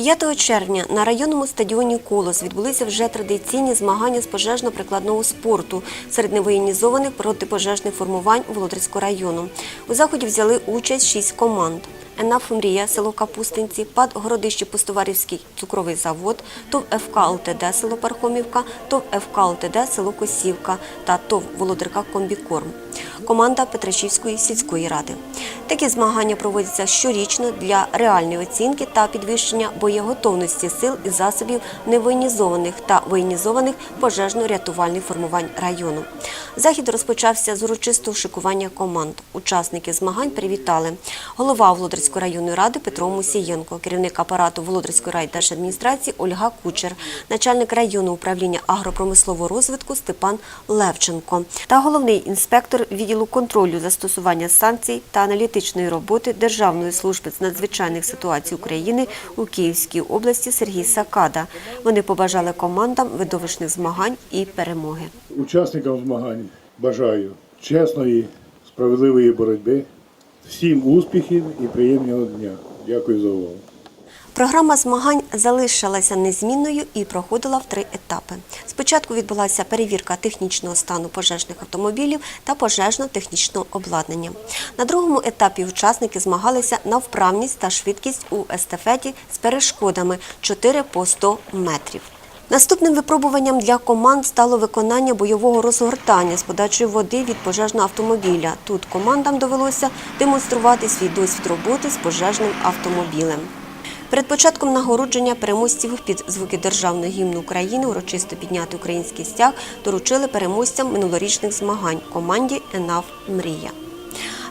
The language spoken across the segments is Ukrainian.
5 червня на районному стадіоні Колос відбулися вже традиційні змагання з пожежно-прикладного спорту серед невоєнізованих протипожежних формувань Володарського району. У заході взяли участь шість команд. ЕНАФ «Мрія», село Капустинці, ПАД Городище Пустоварівський цукровий завод, ТОВ ФК ЛТД село Пархомівка, ТОВ ФК ЛТД село Косівка та ТОВ Володарка Комбікорм. Команда Петрашівської сільської ради. Такі змагання проводяться щорічно для реальної оцінки та підвищення боєготовності сил і засобів невоєнізованих та воєнізованих пожежно-рятувальних формувань району. Захід розпочався з урочистого шикування команд. Учасники змагань привітали голова Володарської районної ради Петро Мусієнко, керівник апарату Володарської райдержадміністрації Ольга Кучер, начальник районного управління агропромислового розвитку Степан Левченко та головний інспектор відділу контролю застосування санкцій та аналітичної роботи Державної служби з надзвичайних ситуацій України у Київській області Сергій Сакада. Вони побажали командам видовищних змагань і перемоги. Учасникам змагань бажаю чесної, справедливої боротьби, всім успіхів і приємного дня. Дякую за увагу. Програма змагань залишилася незмінною і проходила в три етапи. Спочатку відбулася перевірка технічного стану пожежних автомобілів та пожежно-технічного обладнання. На другому етапі учасники змагалися на вправність та швидкість у естафеті з перешкодами 4 по 100 метрів. Наступним випробуванням для команд стало виконання бойового розгортання з подачею води від пожежного автомобіля. Тут командам довелося демонструвати свій досвід роботи з пожежним автомобілем. Перед початком нагородження переможців під звуки державного гімну України урочисто підняти український стяг доручили переможцям минулорічних змагань команді ЕНАВ Мрія.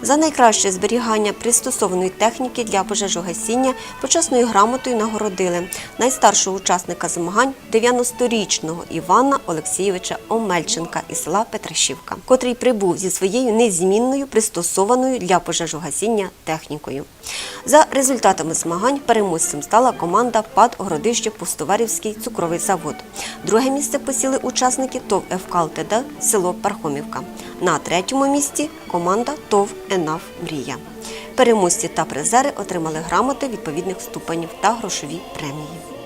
За найкраще зберігання пристосованої техніки для пожежогасіння почесною грамотою нагородили найстаршого учасника змагань 90-річного Івана Олексійовича Омельченка із села Петрашівка, котрий прибув зі своєю незмінною пристосованою для пожежогасіння технікою. За результатами змагань переможцем стала команда ПАД Городище Пустоварівський цукровий завод. Друге місце посіли учасники ТОВ ФК ЛТД село Пархомівка. На третьому місці команда ТОВ ЕНАВ Мрія. Переможці та призери отримали грамоти відповідних ступенів та грошові премії.